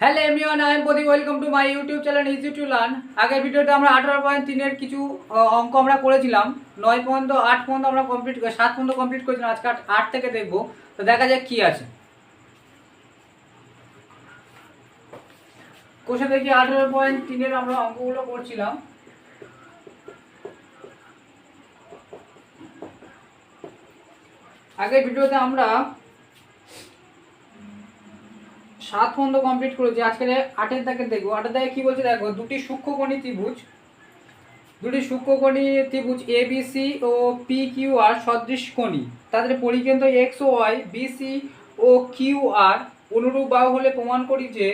Hello everyone I am Pradeep welcome to my YouTube channel easy to learn আগের ভিডিওতে আমরা আঠারো point তিনের কিছু অঙ্ক আমরা করেছিলাম। নয় পর্যন্ত, আট পর্যন্ত আমরা কমপ্লিট সাত পর্যন্ত কমপ্লিট করেছিলাম। আজকে আট থেকে দেখব। তো দেখা যাক কি আছে। কোষে দেখি, আঠারো পয়েন্ট তিনের আমরা অঙ্কগুলো করছিলাম। আগের ভিডিওতে আমরা সাত পর্যন্ত কমপ্লিট করেছি আজকে আটের দাগে দেখব। আটের দাগে কি বলছে দেখো, দুটি সূক্ষ্ম সূক্ষ্মকণি ত্রিভুজ। দুটি সূক্ষ্মকণি ত্রিভুজ এ বি সি ও পি কিউ আর সদৃশ কোণী। তাদের পরিকেন্দ্র এক্স ও ওয়াই বি সি ও কিউ আর অনুরূপ বাহু হলে প্রমাণ করি যে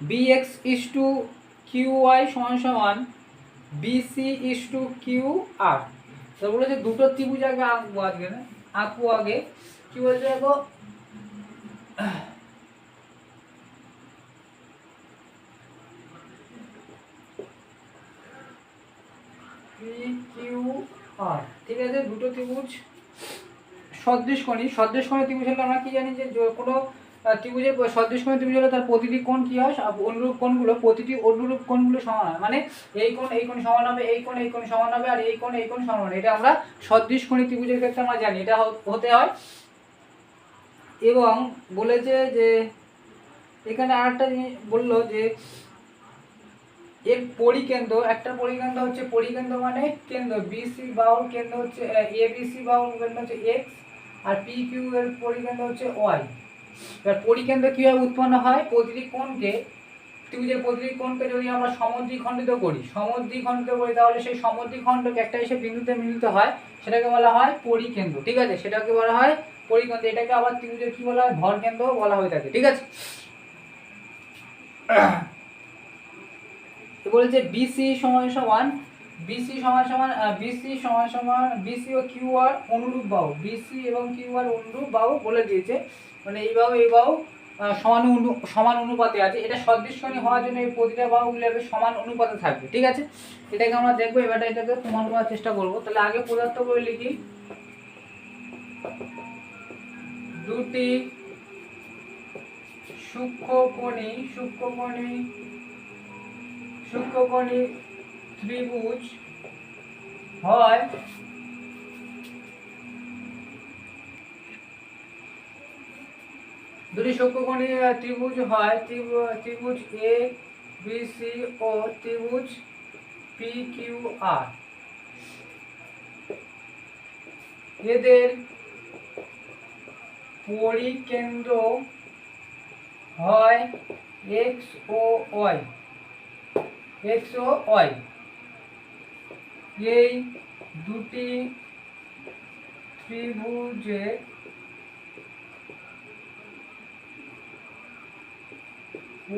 B X is to Q Y সমান সমান B C is to Q R তো বলেছে দুটো ত্রিভুজ আগে আঁকবো আজকে, না? আঁকবো আগে। কি বলছে দেখো? আর, ঠিক আছে, দুটো ত্রিভুজ। সদৃশ কোণী সদৃশ কোণী ত্রিভুজ হলে আমরা কি জানি যে কোনো ত্রিভুজের সদৃশ কোণী ত্রিভুজ হলে তার প্রতিটি কোণ কি হয়? অনুরূপ কোণগুলো, প্রতিটি অনুরূপ কোণগুলো সমান হয়। মানে এই কোণ এই কোণ সমান হবে, এই কোণ এই কোণ সমান হবে, আর এই কোণ এই কোণ সমান হবে। এটা আমরা সদৃশ কোণী ত্রিভুজের ক্ষেত্রে আমরা জানি। এটা হতে হয় এবং বলেছে যে, এখানে আরেকটা জিনিস বলল যে এর পরিকেন্দ্র, একটা পরিকেন্দ্র হচ্ছে পরিকেন্দ্র মানে কেন্দ্র বিসি বাউল কেন্দ্র হচ্ছে, এ বিসি বাহুর কেন্দ্র হচ্ছে এক্স আর পি কিউ এর পরিকেন্দ্র হচ্ছে ওয়াই এবার পরিকেন্দ্র কীভাবে উৎপন্ন হয়? প্রতিটি কোণকে ত্রিভুজের প্রতিটি কোণকে যদি আমরা সমদ্বিখণ্ডিত করি সমদ্বিখণ্ডিত করি, তাহলে সেই সমদ্বিখণ্ডকে একটা এসে বিন্দুতে মিলিত হয়, সেটাকে বলা হয় পরিকেন্দ্র, ঠিক আছে? সেটাকে বলা হয় পরিকেন্দ্র এটাকে আবার ত্রিভুজের কি বলা হয়? ভর কেন্দ্র বলা হয়ে থাকে, ঠিক আছে? বলেছে বিসি সমান সমান বিসি সমান সমান বিসি সমান সমান বিসি ও কিউ আর অনুরূপ বাহু বিসি এবং কিউ আর অনুরূপ বাহু বলে দিয়েছে। মানে এই বাহু এই বাহু সমান অনু, সমান অনুপাতে আছে। এটা সদৃশ্যণী হওয়ার জন্য এই প্রতিটা বাহুগুলো সমান অনুপাতে থাকবে, ঠিক আছে? এটাকে আমরা দেখব এবার এটাকে প্রমাণ করার চেষ্টা করব। তাহলে আগে পদার্থ করে লিখি। দুটি সূক্ষ্মকণি সূক্ষ্মকণি সূক্ষ্মকণি ত্রিভুজ হয়। দুটি সূক্ষ্মকণি আহ, ত্রিভুজ হয়। ত্রিভু- ত্রিভুজ এ বি সি ও ত্রিভুজ পি কিউ আর এদের পরিকেন্দ্র হয় এক্স ও ওয়াই। এক্স ও ওয়াই। এই দুটি ত্রিভুজে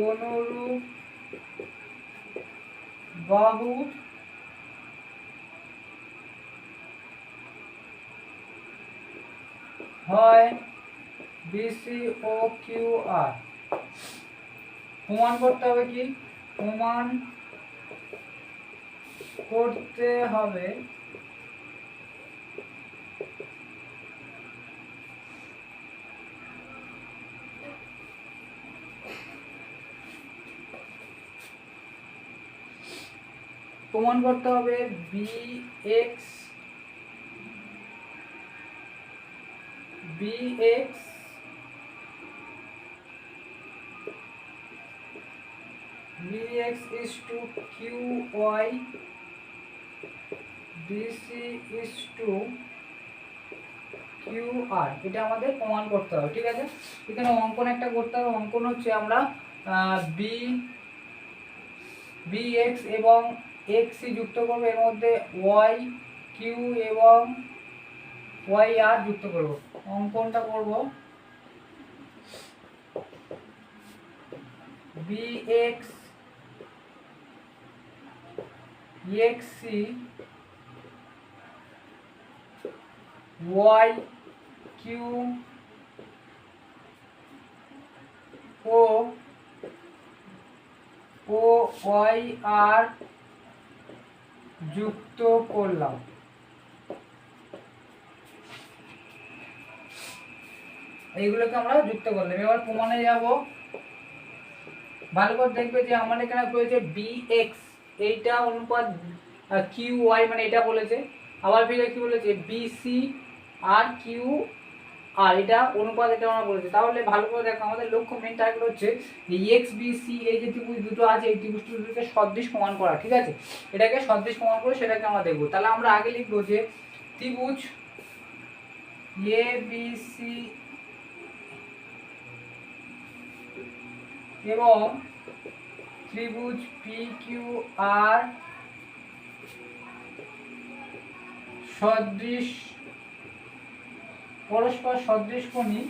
অনুরূপ বাহু হয় বিসি ও কিউ আর প্রমাণ করতে হবে কি? প্রমাণ করতে হবে প্রমাণ করতে হবে B X B X Vx is to Qy BC is to QR এটা আমাদের প্রমাণ করতে হবে, ঠিক আছে? এখানে অঙ্কন একটা করতে হবে। অঙ্কন হচ্ছে আমরা বি বি এক্স এবং এক্স যুক্ত করব। এর মধ্যে ওয়াই কিউ এবং ওয়াই আর যুক্ত করব। অঙ্কনটা করব। বি এক্স ওয়াই কিউ ও ওয়াই আর যুক্ত করলাম। এইগুলোকে আমরা যুক্ত করলাম। এবার প্রমাণে যাব। ভালো করে দেখবে যে আমার এখানে রয়েছে বি এইটা অনুপাত কিউ ওয়াই মানে এটা বলেছে। আবার ফিরে কি বলেছে? বিসি আর কিউ আর এটা অনুপাত এটা আমরা বলেছে। তাহলে ভালো করে দেখো, আমাদের লক্ষ্য মেন টার্গেট হচ্ছে এই এক্স বি সি এই যে ত্রিভুজ দুটো আছে, এই ত্রিভুজ দুটোকে সদৃশ প্রমাণ করা, ঠিক আছে? এটাকে সদৃশ প্রমাণ করে সেটাকে আমরা দেখব। তাহলে আমরা আগে লিখব যে ত্রিভুজ এ বি সি এবং ত্রিভুজ পি কিউ আর সদৃশ, পরস্পর সদৃশ কোণী,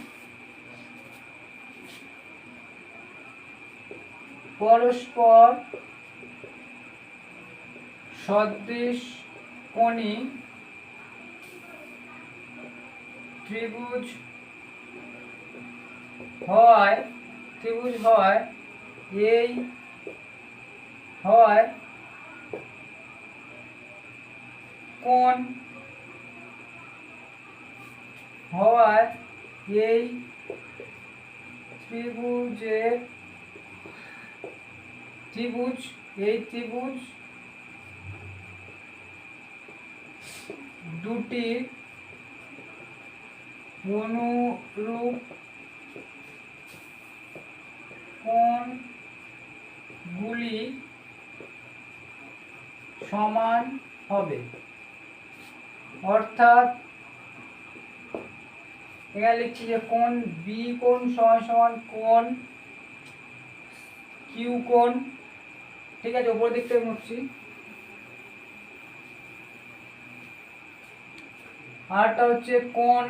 পরস্পর সদৃশ কোণী, ত্রিভুজ হয় ত্রিভুজ হয় এই হয় কোন? হওয়ায় এই ত্রিভুজের ত্রিভুজ এই ত্রিভুজ দুটি অনুরূপ কোণগুলি সমান হবে। অর্থাৎ এখানে লিখছি যে কোন বি কোণ সমান সমান কোন কিউ কোণ, ঠিক আছে উপর দিক থেকে মুছছি। আরটা হচ্ছে কোন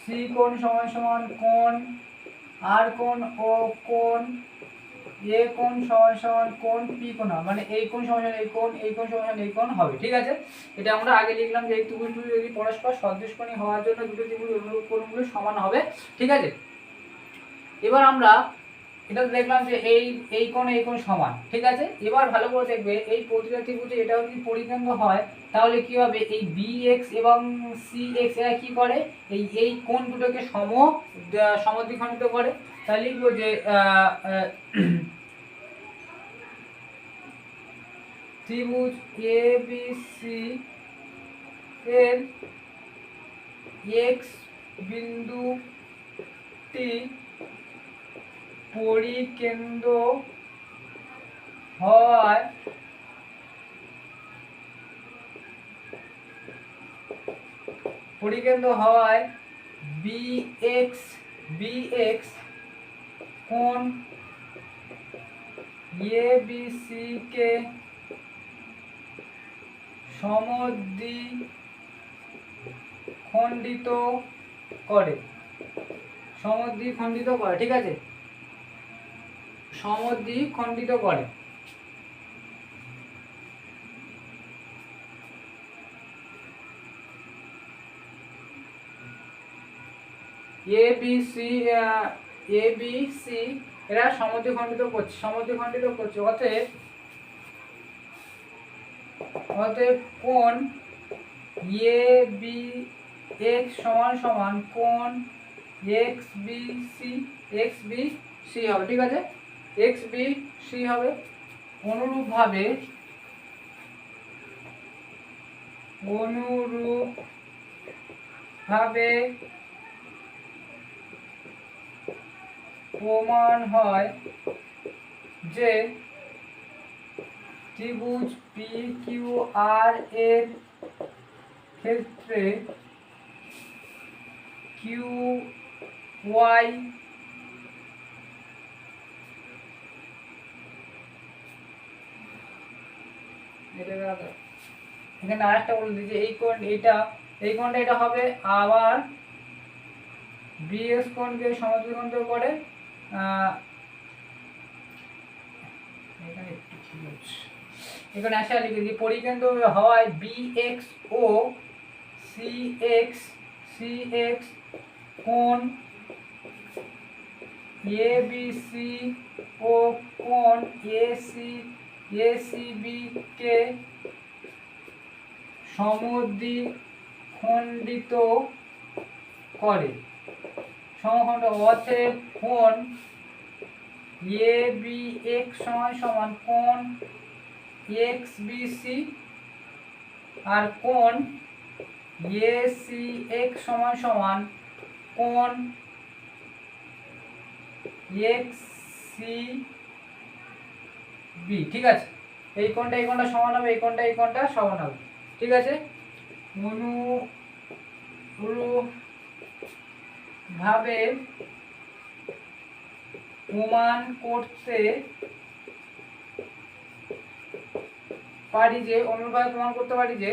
সি কোণ সমান সমান কোন আর কোণ ও কোন এ কোণ সমান সমান কোন পি কোণ মানে এই কোণ সমান সমান এই কোণ এই কোণ সমান এই কোণ হবে, ঠিক আছে? এটা আমরা আগে লিখলাম যে এই ত্রিভুজ যদি পরস্পর সদৃশকোণী হওয়ার জন্য দুটো ত্রিভুজ অনুরূপ কোণগুলো সমান হবে, ঠিক আছে? এবার আমরা এটা দেখলাম যে এই এই কোণ এই কোণ সমান, ঠিক আছে? এবার ভালো করে দেখবে এই প্রতিটা ত্রিভুজে এটাও যদি পরিকেন্দ্র হয়, তাহলে কি হবে? এই বি এক্স এবং সি এক্স এরা কি করে? এই এই কোণ দুটোকে সম সমদ্বিখণ্ডিত করে। তাহলে লিখব যে আহ, আহ, ত্রিভুজ এ বি সি এর এক্স বিন্দুটি পরিকেন্দ্র হয় পরিকেন্দ্র হওয়ায় বি এক্স কোন এ বি সি কে সমদ্বি খণ্ডিত করে। সমদ্বি খণ্ডিত করে, ঠিক আছে? সমদ্বি খণ্ডিত করে। A B C A B C এরা সমদ্বি খণ্ডিত করছে সমদ্বি খণ্ডিত করছে। অতএব অতএব কোন এ বি এক্স সমান সমান কোন X B C X B C হবে, ঠিক আছে? এক্স বি সি হবে। অনুরূপভাবে অনুরূপভাবে প্রমাণ হয় যে ত্রিভুজ পি কিউ আর এর ক্ষেত্রে কিউ ওয়াই এখানে আরেকটা বলে যে এই কোণ এইটা এই কোণটা এটা হবে আবার বিএস কোণকে সমদ্বিখণ্ড করে এখানে একটু কি হচ্ছে? এখানে পরিকেন্দ্র হওয়ায় বি এক্স ও সি এক্স সি এক্স কোণ এ বি সি ও কোণ A C A C K সমদ্বি খণ্ডিত করে সমখণ্ড অতএব কোণ এ বি এক্স সমান সমান কোণ এক্স বি সি আর কোণ এ সি এক্স সমান সমান কোণ এক্স সি বি, ঠিক আছে? এই কোণটা এই কোণটা সমান হবে, এই কোণটা এই কোণটা সমান হবে, ঠিক আছে? অনুরূপ ভাবে প্রমাণ করতে পারি যে, অনুরূপভাবে প্রমাণ করতে পারি যে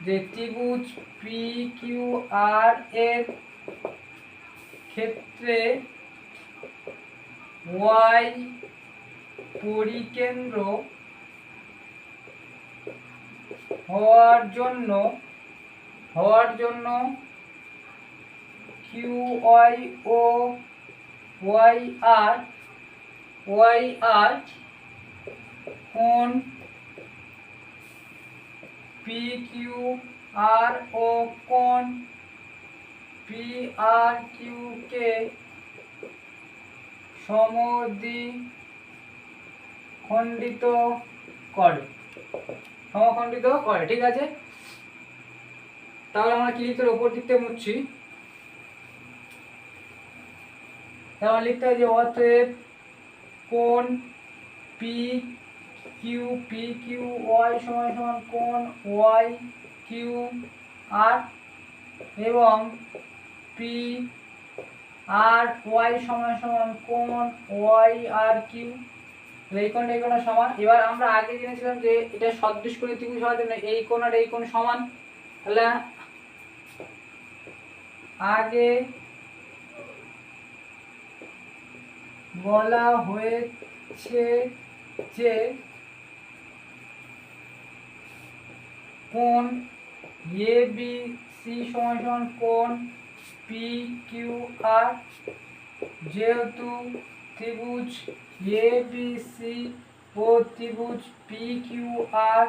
যে ত্রিভুজ পি কিউ আর এর ক্ষেত্রে ওয়াই পরিকেন্দ্র হওয়ার জন্য হওয়ার জন্য কিউ ওয়াই ও ওয়াই আর ওয়াই আর কোন পি কিউ আর ও কোন পি আর কিউ কে সমদ্বি খণ্ডিত করে সমখণ্ডিত করে ঠিক আছে তাহলে আমরা কি লিখতে? ওপর দিক থেকে মুছছি তাহলে লিখতে হবে যে অতএব কোন P Q P Q Y সমান সমান কোন ওয়াই কিউ আর এবং পি আর ওয়াই সমান সমান কোন ওয়াই আর কিউ এই কোণ এই কোণ সমান। এবার আমরা আগে জেনেছিলাম যে এটা সদৃশ করে ত্রিভুজ হওয়ার জন্য এই কোণ আর এই কোণ সমান। তাহলে আগে বলা হয়েছে যে কোণ এ বি সি সমান কোণ পি কিউ আর যেহেতু ত্রিভুজ এ বি সি ও ত্রিভুজ পি কিউ আর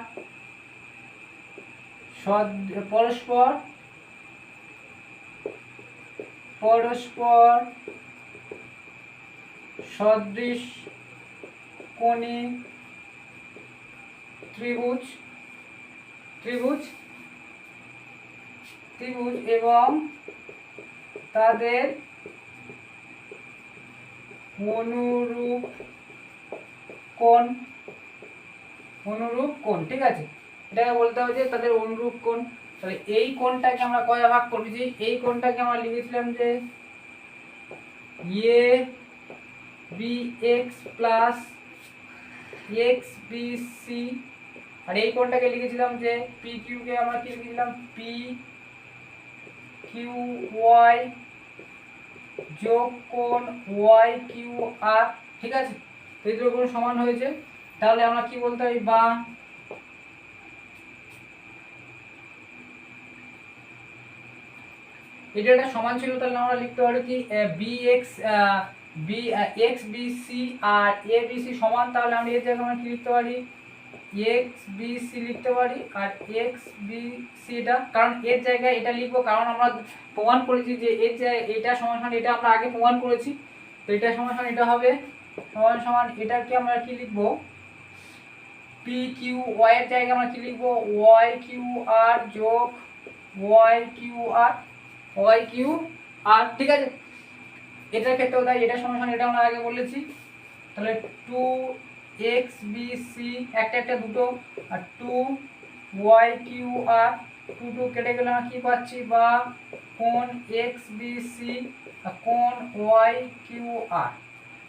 পরস্পর পরস্পর সদৃশ কোণী ত্রিভুজ ত্রিভুজ ত্রিভুজ এবং তাদের অনুরূপ কোণ অনুরূপ কোণ, ঠিক আছে? এটাকে বলতে হবে যে তাদের অনুরূপ কোণ। তাহলে এই কোণটাকে আমরা কয় ভাগ করেছি এই কোণটাকে আমরা লিখেছিলাম যে A B X plus X B C আর এই কোণটাকে লিখেছিলাম যে পি কিউকে আমরা কি লিখেছিলাম? পি কিউ ওয়াই যোগ কোণ ওয়াই কিউ আর ঠিক আছে? তো এই সমান হয়েছে। তাহলে আমরা কি বলতে পারি? বা এটা একটা সমান ছিল, তাহলে আমরা লিখতে পারি কি B X B X B C R A B C সমান, তাহলে আমরা এর জায়গায় আমরা কি লিখতে পারি? এক্স বি সি লিখতে পারি, আর এক্স বি সি এটা কারণ এর জায়গায় এটা লিখব, কারণ আমরা প্রমাণ করেছি যে এর জায়গায় এটা সমান সমান, এটা আমরা আগে প্রমাণ করেছি। তো এটা সমান সমান, এটা হবে সমান সমান, এটাকে আমরা কি লিখব? পি কিউ ওয়াই এর জায়গায় আমরা কি লিখব? ওয়াই কিউ আর যোগ Y Q R Y Q R ঠিক আছে? এটার ক্ষেত্রেও তাই এটা সমান এটা আমরা আগে বলেছি। তাহলে টু এক্স বি সি একটা একটা দুটো, আর two Y Q R two two কেটে গেলে আমরা কী পাচ্ছি বা কোন এক্স বি সি কোন ওয়াই কিউ আর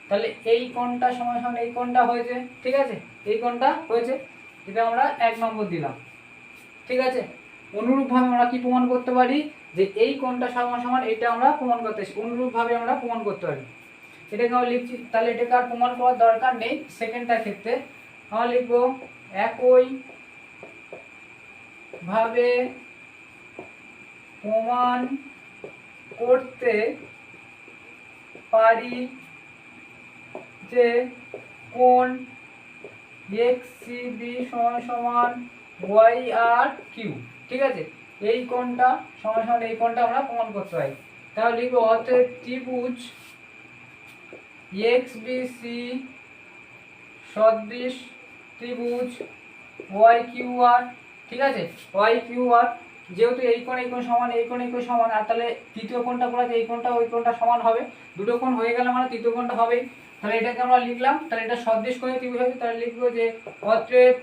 তাহলে এই সমান সমান এই কোনটা হয়েছে, ঠিক আছে? এই কোনটা হয়েছে এটা আমরা এক নম্বর দিলাম। ঠিক আছে? অনুরূপভাবে আমরা কি প্রমাণ করতে পারি? যে এই কোণটা সমান সমান এটা আমরা প্রমাণ করতে অনুরূপভাবে আমরা প্রমাণ করতে পারি। এটাকে আমরা লিখছি, তাহলে এটাকে আর প্রমাণ করার দরকার নেই সেকেন্ডটার ক্ষেত্রে। আমরা লিখব একই ভাবে প্রমাণ করতে পারি যে কোন এক্স সি বি সমান সমান ওয়াই আর কিউ ঠিক আছে? এই কোণটা, সমান সমান এই কোণটা আমরা প্রমাণ করতে পারি। তাহলে লিখব অতএব ত্রিভুজ এক্স বি সি সদৃশ ত্রিভুজ ওয়াই কিউ আর ঠিক আছে? ওয়াই কিউ আর যেহেতু এই কোণ এই কোণ সমান, এই কোণ এই কোণ সমান, আর তাহলে তৃতীয় কোণটা যায় এই কোণটা, ওই কোণটা সমান হবে। দুটো কোণ হয়ে গেলে মানে তৃতীয় কোণটা হবেই। তাহলে এটাকে আমরা লিখলাম, তাহলে এটা সদৃশ কোণে ত্রিভুজ হবে তাহলে লিখব যে অতএব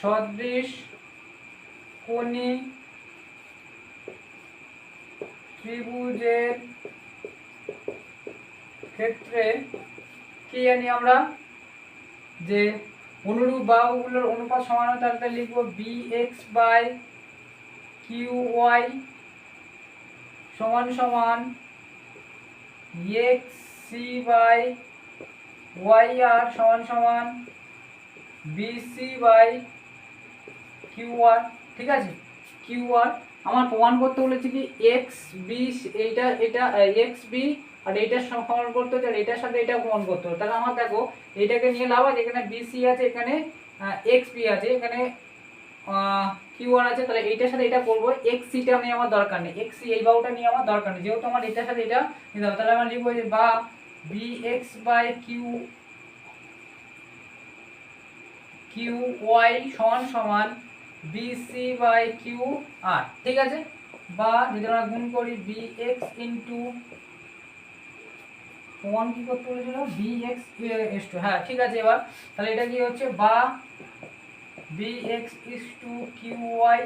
সদৃশ কোণী ত্রিভুজের ক্ষেত্রে কি জানি আমরা? যে অনুরূপ বাহুগুলোর অনুপাত সমান হয়, তাহলে লিখব B X by Q Y সমান সমান X C by Y R সমান সমান B C by Q R ঠিক আছে? কিউ আর, আমার প্রমাণ করতে বলেছি কি এক্স বি এইটা এটা এক্স বি আর এইটার সমান করতে হচ্ছে আর এটার সাথে এটা প্রমাণ করতে হবে। তাহলে আমার দেখো এটাকে নিয়ে লাভ আছে, এখানে বিসি আছে, এখানে এক্স বি আছে, এখানে কিউ আর আছে, তাহলে এইটার সাথে এটা করব। এক্স সিটা নিয়ে আমার দরকার নেই। এক্স সি এই বাহুটা নিয়ে আমার দরকার নেই। যেহেতু আমার এটার সাথে এটা নিতে হবে, তাহলে আমার লিখব যে বা B X by Q Q Y সমান সমান বিসি বাই কিউ আর ঠিক আছে? বা যদি আমরা গুণ করি বি এক্স ইন্টু ওয়ান কি করতে বলেছিল? বি এক্স এস টু হ্যাঁ ঠিক আছে এবার। তাহলে এটা কি হচ্ছে? বা B X is to Q Y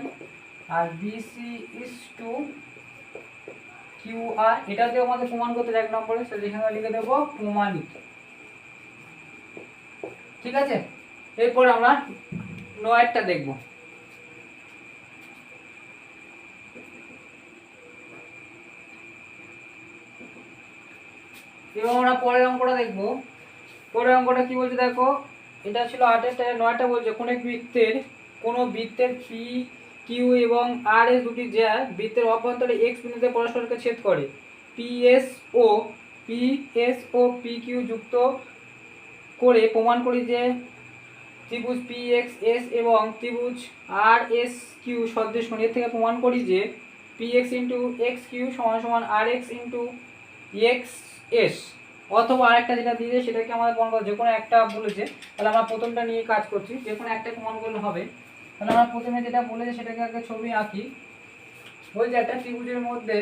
R BC is to Q R এটাতে আমাদের প্রমাণ করতে এক নম্বরে, সেটা এখানে লিখে দেবো প্রমাণিত। ঠিক আছে? এরপর আমরা নয়েরটা দেখব। এবং আমরা পরের অঙ্কটা দেখব। পরের অঙ্কটা কি বলছে দেখো? এটা ছিল আঠাশটা নয়টা বলছে। কোন বৃত্তের, কোনো বৃত্তের পি কিউ এবং আর এস দুটি জ্যা বৃত্তের অভ্যন্তরে এক্স বিন্দুতে পরস্পরকে ছেদ করে। পি এস ও পি এস ও পি কিউ যুক্ত করে প্রমাণ করি যে ত্রিভুজ পি এক্স এস এবং ত্রিভুজ আর এস কিউ সদৃশ এর থেকে প্রমাণ করি যে P X into X Q সমান সমান R X into X S অথবা আরেকটা যেটা দিয়ে সেটাকে আমাদের প্রমাণ করা যে কোনো একটা বলেছে, তাহলে আমরা প্রথমটা নিয়ে কাজ করছি যে কোনো একটা প্রমাণ করলে হবে। তাহলে আমরা প্রথমে যেটা বলেছে সেটাকে আগে ছবি আঁকি বলছে একটা ত্রিভুজের মধ্যে,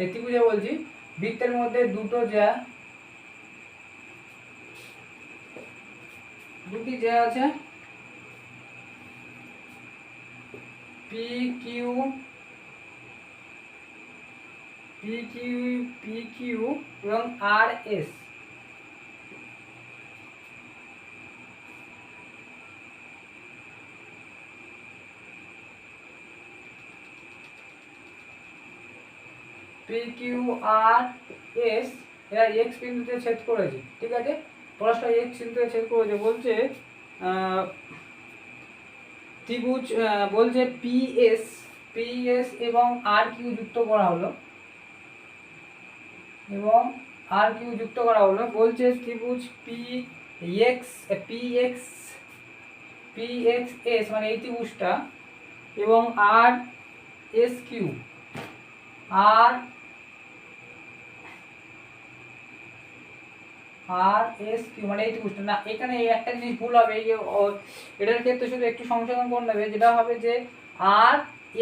এই ত্রিভুজে বলছি, বৃত্তের মধ্যে দুটো যা, দুটি যা আছে P Q P Q P এবং R S P R S এরা এক্স বিন্দুতে ছেদ করেছে, ঠিক আছে? পরস্পর এক্স বিন্দুতে ছেদ করেছে বলছে ত্রিভুজ বলছে পি এস পি এস এবং আর কিউ যুক্ত করা হলো। এবং আর কিউ যুক্ত করা হলো। বলছে ত্রিভুজ P X P X P X S মানে এই ত্রিভুজটা, এবং আর এস কিউ, আর আর এস কিউ মানে এই ত্রিভুজটা। না, এখানে একটা জিনিস ভুল হবে এটার ক্ষেত্রে শুধু একটু সংশোধন করে নেবে, যেটা হবে যে আর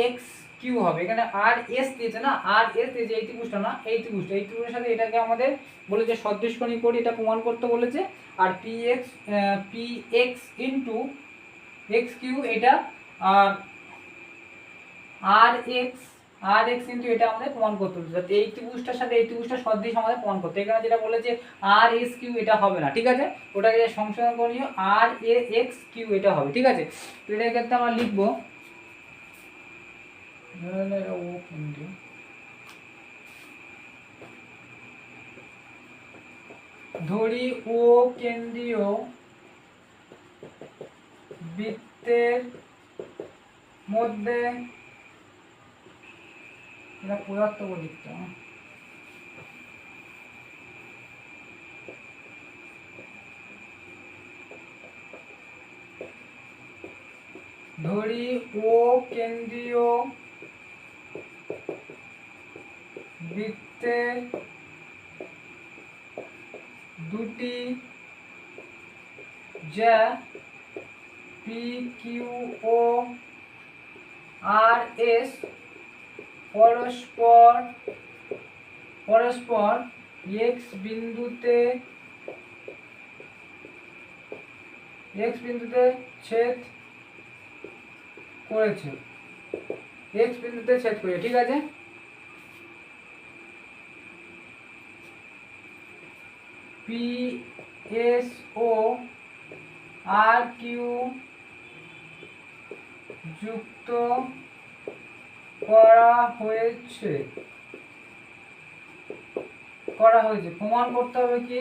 এক্স কিউ হবে। এখানে আর এস দিয়েছে না? আর এস দিয়েছে, এই ত্রিভুজটা না? এই ত্রিভুজটা। এই ত্রিভুজের সাথে এটাকে আমাদের বলেছে সদৃশকণী করি এটা প্রমাণ করতে বলেছে। আর P X P X into X Q এটা, আর R X R X into এটা আমাদের প্রমাণ করতে হবে যাতে এই ত্রিভুজটার সাথে এই ত্রিভুজটা সদৃশ আমাদের প্রমাণ করতে। এখানে যেটা বলেছে আর এস কিউ এটা হবে না। ঠিক আছে? ওটাকে সংশোধন করে আর এ এক্স কিউ এটা হবে। ঠিক আছে? তো এটার ক্ষেত্রে আমরা লিখব ও কিন্তু ধরি ও কেন্দ্রীয় বৃত্তের মধ্যে এটা পদার্থ লিখতে হবে। ধরি ও কেন্দ্রীয় বৃত্তের দুটি যা পি, কিউ, ও, আর, এস, পরস্পর পরস্পর এক্স বিন্দুতে এক্স বিন্দুতে ছেদ করেছে। এক্স বিন্দুতে ছেদ করেছে, ঠিক আছে? পি এস ও আর কিউ যুক্ত করা হয়েছে। করা হয়েছে। প্রমাণ করতে হবে কি?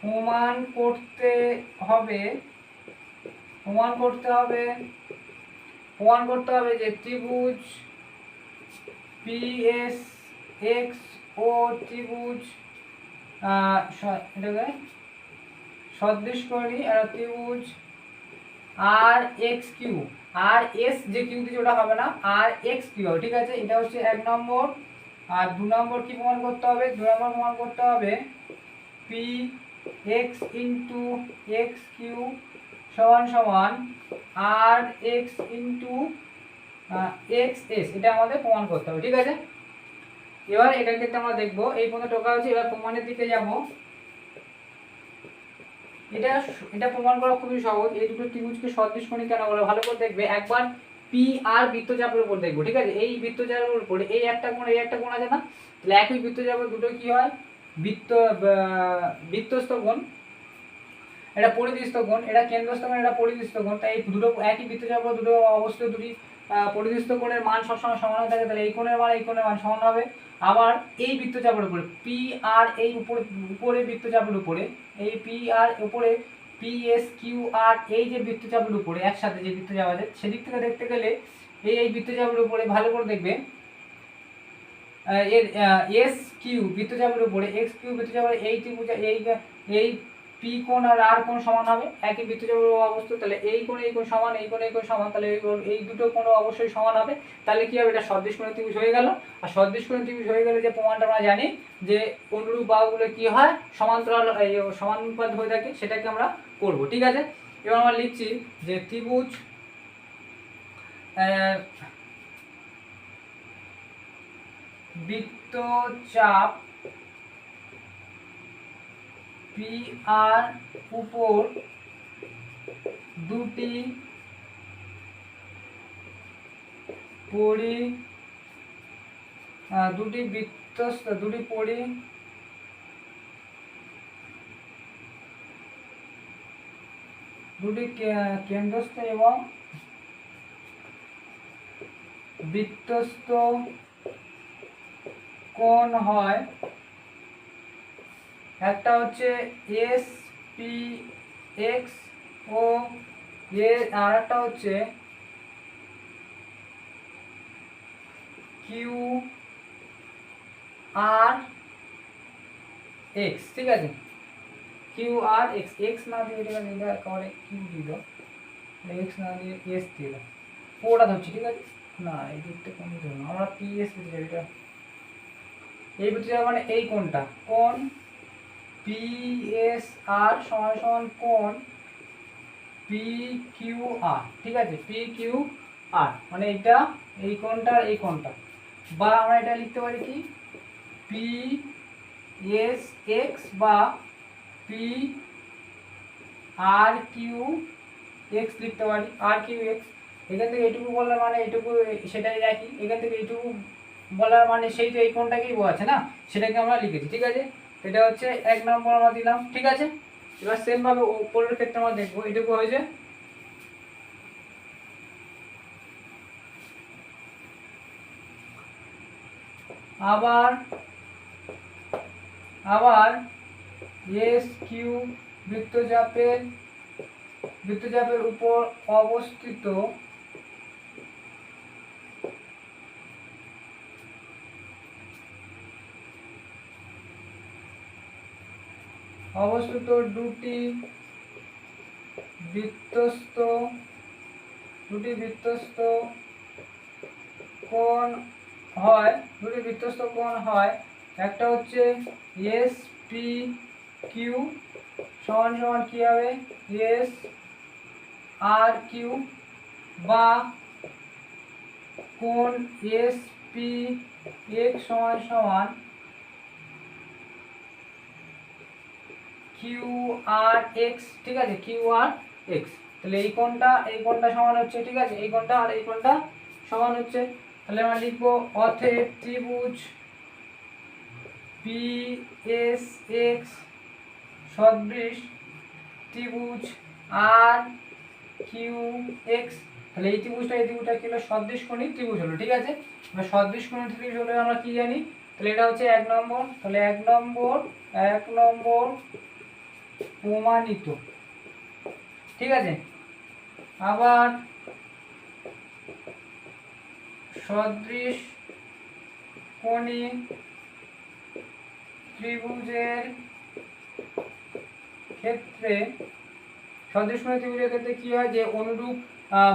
প্রমাণ করতে হবে। প্রমাণ করতে হবে। প্রমাণ করতে হবে যে ত্রিভুজ পি এস এক্স ও ত্রিভুজ এটাকে সদৃশকরণী আর ত্রিভুজ R X Q, R S যে কিউ দিচ্ছে ওটা হবে না, আর এক্স কিউ ঠিক আছে? এটা হচ্ছে এক নম্বর, আর দু নম্বর কি প্রমাণ করতে হবে? দু নম্বর প্রমাণ করতে হবে P X into X Q সমান সমান R X into X S, এটা আমাদের প্রমাণ করতে হবে, ঠিক আছে? এবার এটার ক্ষেত্রে আমরা দেখব, এই পর্যন্ত টোকা হচ্ছে, এবার প্রমাণের দিকে যাব। এটা এটা প্রমাণ করা খুবই সহজ। এই দুটো ত্রিভুজকে সদৃশকোণী কেন বলে? ভালো করে দেখবে। একবার পি আর বৃত্তচাপের উপর দেখব, ঠিক আছে? এই বৃত্তচাপের উপর, এই একটা কোণ, এই একটা কোণ আছে না? তাহলে একই বৃত্তচাপের দুটো কি হয়? বৃত্ত বৃত্তস্থ কোণ। এটা পরিদৃষ্ট কোণ, এটা কেন্দ্রস্থ কোণ, এটা পরিদৃষ্ট কোণ। তাই এই দুটো, একই বৃত্তচাপ দুটো অবস্থিত দুটি পরিদৃষ্ট কোণের মান সবসময় সমান হয়ে থাকে। তাহলে এই কোণের মান, এই কোণের মান সমান হবে। আবার এই বৃত্তচাপের উপরে পি আর এই উপরে উপরে বৃত্তচাপের উপরে, এই পি আর উপরে পি এস কিউ আর এই যে বৃত্তচাপের উপরে, একসাথে যে বৃত্তচাপ আছে, সেদিক থেকে দেখতে গেলে এই এই বৃত্তচাপের উপরে ভালো করে দেখবে এর এস কিউ বৃত্তচাপের উপরে এক্স কিউ বৃত্তচাপের এই ত্রিভুজ, এই এই পি কোণ আর আর কোণ সমান হবে? একই বৃত্তচাপের অবস্থা, তাহলে এই কোণ এই কোণ সমান এই কোণ এই কোণ সমান, তাহলে এই দুটো কোণ অবশ্যই সমান হবে। তাহলে কি হবে? এটা সদৃশ কোণের ত্রিভুজ হয়ে গেল। আর সদৃশ কোণের ত্রিভুজ হয়ে গেলে যে প্রমাণটা আমরা জানি, যে অনুরূপ বাহুগুলো কি হয়? সমান্তরাল সমানুপাত হয়ে থাকে, সেটাকে আমরা করব, ঠিক আছে? এবার আমরা লিখছি যে ত্রিভুজ বৃত্তচাপ পি আর উপর দুটি পরি আহ, দুটি বৃত্তস্থ দুটি পরি দুটি কে- কেন্দ্রস্থ এবং বৃত্তস্থ কোণ হয় একটা হচ্ছে এস পি এক্স ও এ আর একটা হচ্ছে কিউ আর এক্স ঠিক আছে? কিউ আর এক্স এক্স না দিয়ে এটা একেবারে কিউ দাও। এক্স না দিয়ে এস দাও। ওটা ধরছি, ঠিক আছে? না, এই দিকটা কোন ধরুন আমরা পি এস এটা। এই বুঝতে মানে এই কোনটা কোন পি এস আর সমান সমান কোন পি কিউ আর ঠিক আছে? পি কিউ আর মানে এটা এই কোনটা আর এই কোনটা বা আমরা এটা লিখতে পারি কি? পি এস এক্স বা পি আর কিউ এক্স লিখতে পারি আর কিউ এক্স এখান থেকে এইটুকু বলার মানে এইটুকু সেটাই একই। এখান থেকে এইটুকু বলার মানে সেই তো এই কোনটাকেই বোঝাচ্ছে না? সেটাকে আমরা লিখেছি, ঠিক আছে? এটা হচ্ছে এক নম্বর আমরা দিলাম, ঠিক আছে? এবার সেম ভাবে উপরের ক্ষেত্রে আমরা দেখব, এটুকু হয়েছে। আবার আবার এস কিউ বৃত্তচাপের বৃত্তচাপের উপর অবস্থিত অবস্থিত দুটি বৃত্তস্থ দুটি বৃত্তস্থ কোণ হয়, দুটি বৃত্তস্থ কোণ হয়। একটা হচ্ছে এস পি কিউ সমান সমান কী হবে? এস আর কিউ বা কোণ এস পি এক্স সমান সমান কিউ আর এক্স ঠিক আছে? কিউ আর এক্স তাহলে এই কোণটা এই কোণটা সমান হচ্ছে, ঠিক আছে? এই কোণটা আর এই কোণটা সমান হচ্ছে। তাহলে আমরা লিখব অথেব ত্রিভুজ পি এস এক্স সদৃশ ত্রিভুজ আর কিউ এক্স তাহলে এই ত্রিভুজটা এই ত্রিভুজটা কি হলো? সদৃশ কোণী ত্রিভুজ হলো, ঠিক আছে? এবার সদৃশ কোণী ত্রিভুজ হলে আমরা কি জানি? তাহলে এটা হচ্ছে এক নম্বর। তাহলে এক নম্বর এক নম্বর প্রমাণিত। ঠিক আছে? আবার সদৃশ কোণী ত্রিভুজের ক্ষেত্রে সদৃশ কোণী ত্রিভুজের ক্ষেত্রে কি হয় যে অনুরূপ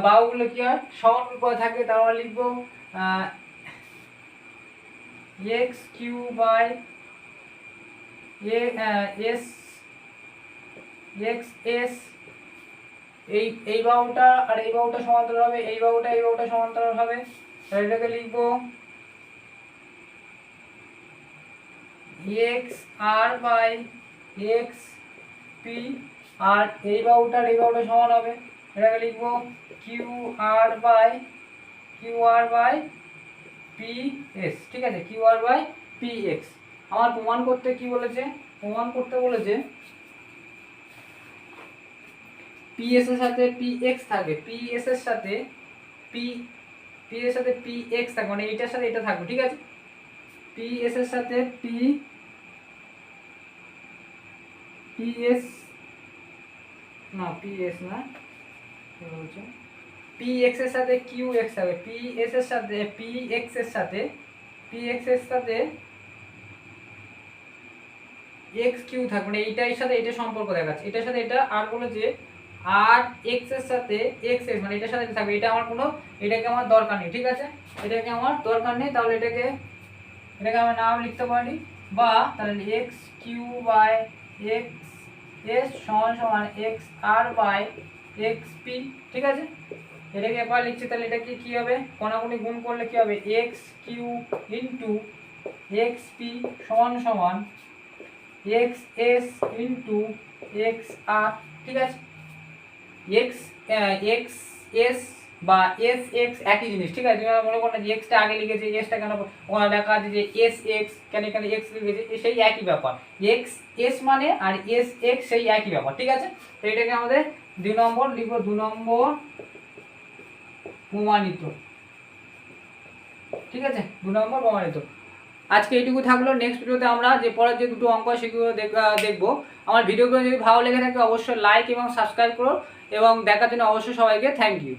বাহুগুলো কি হয়? সমানুরূপ থাকে। তার আমরা লিখব X Q by S X S এই এই বাহুটা আর এই বাহুটা সমান্তরাল হবে, এই বাহুটা এই বাহুটা সমান্তরাল হবে। তাহলে এটাকে লিখব X R by X P R এই বাহুটা আর এই বাহুটা সমান হবে। এটাকে লিখব Q R by Q R by P S ঠিক আছে? Q R by P X আমার প্রমাণ করতে কি বলেছে? প্রমাণ করতে বলেছে পি এস এর সাথে পি এক্স থাকে। পি এস এর সাথে পি পি এর সাথে পি এক্স থাকবে মানে এইটার সাথে এটা থাকবে, ঠিক আছে? পি এস এর সাথে পি পি না পি এস না পি এক্সের সাথে কিউ এক্স থাকবে পি এস এর সাথে পি এক্সের সাথে পি এক্সের সাথে এক্স কিউ থাকবে মানে এইটার সাথে এটা সম্পর্ক দেখাচ্ছে। এটার সাথে এটা আর বলেছে আর এক্সের সাথে এক্স এক্স মানে এটার সাথে থাকবে? এটা আমার কোনো, এটাকে আমার দরকার নেই, ঠিক আছে? এটাকে আমার দরকার নেই, তাহলে এটাকে এটাকে আমি নাম লিখতে পারি, বা তাহলে X Q by X S সমান সমান X R by X P ঠিক আছে? এটাকে একবার লিখছি, তাহলে এটাকে কি হবে? কোনাকুনি গুণ করলে কি হবে? X Q into X P সমান সমান X S into X R ঠিক আছে? এক্স এক্স এস বা এস এক্স একই জিনিস, ঠিক আছে? মনে করো যে এক্সটা আগে লিখেছে এসটা কেন ওখানে লেখা আছে যে এস এক্স কেন এখানে এক্স লিখেছে সেই একই ব্যাপার। এক্স এস মানে আর এস এক্স সেই একই ব্যাপার, ঠিক আছে? তো এটাকে আমাদের দুই নম্বর লিখব, দু নম্বর প্রমাণিত। ঠিক আছে? দু নম্বর প্রমাণিত। আজকে এইটুকু থাকল নেক্সট ভিডিওতে আমরা যে পরের যে দুটো অঙ্ক সেগুলো দেখব। আমার ভিডিওগুলো যদি ভালো লেগে থাকে, অবশ্যই লাইক এবং সাবস্ক্রাইব করো এবং দেখার জন্য অবশ্যই সবাইকে থ্যাংক ইউ